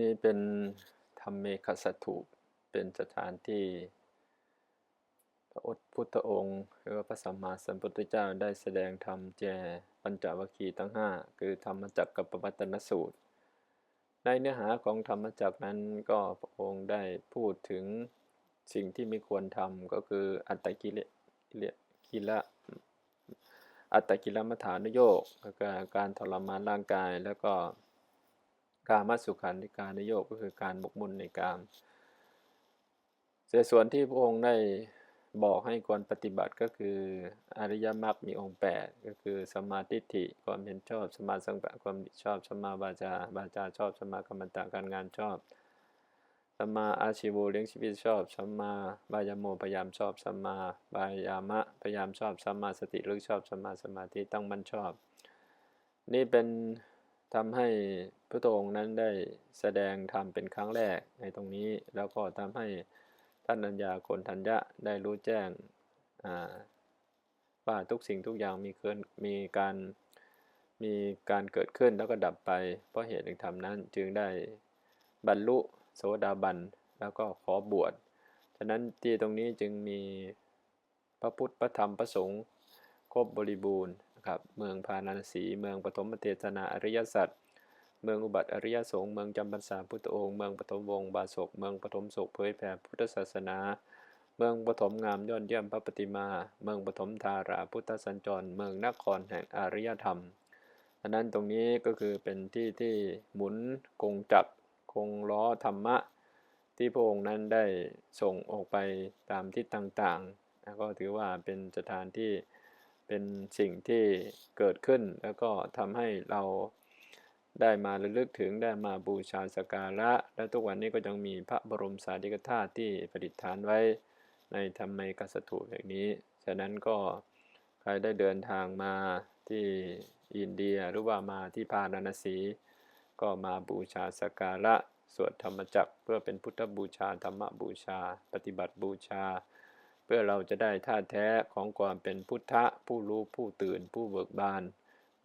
นี่เป็นธรรมเมคสถูปเป็นสถานที่ พระพุทธองค์หรือว่าพระสัมมาสัมพุทธเจ้าได้แสดงธรรมแจปัญจวัคคีย์ทั้งห้าคือธรรมจักรกับปวัตนสูตร ในเนื้อหาของธรรมจักรนั้นก็พระองค์ได้พูดถึงสิ่งที่ไม่ควรทำก็คืออัตตกิเลกิเลกิละอัตตกิลมัฐานุโยกก็คือการทรมานร่างกายแล้วก็ กามสุขันธิการนโยกก็คือการบกมุ่นในกามส่วนที่พระองค์ได้บอกให้ควรปฏิบัติก็คืออริยมรรคมีองค์ 8 ก็คือสมาธิฐิความเห็นชอบสมาสังกะความชอบสมาวาจาบาจาชอบสมากรรมตะการงานชอบสมาอาชีวเลี้ยงชีวิตชอบสมมาบายโมพยายามชอบสมมาบายามะพยายามชอบสมมาสติลึกชอบสมมาสมาธิตั้งมั่นชอบ นี่เป็น ทำให้พระองค์นั้นได้แสดงธรรมเป็นครั้งแรกในตรงนี้ แล้วก็ทำให้ท่านอัญญาโกนทัญญะได้รู้แจ้งว่าทุกสิ่งทุกอย่างมีเกินมีการมีการเกิดขึ้นแล้วก็ดับไป เพราะเหตุแห่งธรรมนั้นจึงได้บรรลุโสดาบันแล้วก็ขอบวชฉะนั้นที่ตรงนี้จึงมีพระพุทธพระธรรมพระสงฆ์ครบบริบูรณ์ ครับ เมืองพาราณสี เมืองปฐมเทศนาอริยสัจ เมืองอุบัติอริยสงฆ์ เมืองจำพรรษาพุทธองค์ เมืองปฐมวงศ์บาศก เมืองปฐมศกเผยแผ่พุทธศาสนา เมืองปฐมงามยอดเยี่ยมพระปฏิมา เมืองปฐมธาราพุทธสัญจร เมืองนครแห่งอริยธรรมอันนั้นตรงนี้ก็คือเป็นที่ที่หมุนคงจักรคงล้อธรรมะ ที่พระองค์นั้นได้ส่งออกไปตามทิศต่างๆ ก็ถือว่าเป็นสถานที่ เป็นสิ่งที่เกิดขึ้น แล้วก็ทำให้เราได้มาระลึกถึงได้มาบูชาสการะ และทุกวันนี้ก็ยังมีพระบรมสารีริกธาตุที่ประดิษฐานไว้ในธรรมกัสถุอย่างนี้ ฉะนั้นก็ใครได้เดินทางมาที่อินเดียหรือว่ามาที่พาราณสี ก็มาบูชาสการะ สวดธรรมจักรเพื่อเป็นพุทธบูชา ธรรมบูชา ปฏิบัติบูชา พื่อเราจะได้ท่าแท้ของความเป็นพุทธะ ผู้รู้ผู้ตื่นผู้เบิกบาน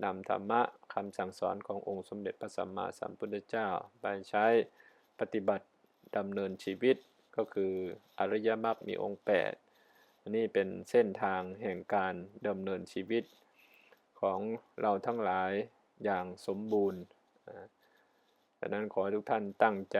นำธรรมะคำสั่งสอนขององค์สมเด็จพระสัมมาสัมพุทธเจ้าไปใช้ปฏิบัติดำเนินชีวิตก็คืออริยมรรคมีองค์ 8 อันนี้เป็นเส้นทางแห่งการดำเนินชีวิต ของเราทั้งหลายอย่างสมบูรณ์ดังนั้นขอให้ทุกท่านตั้งใจ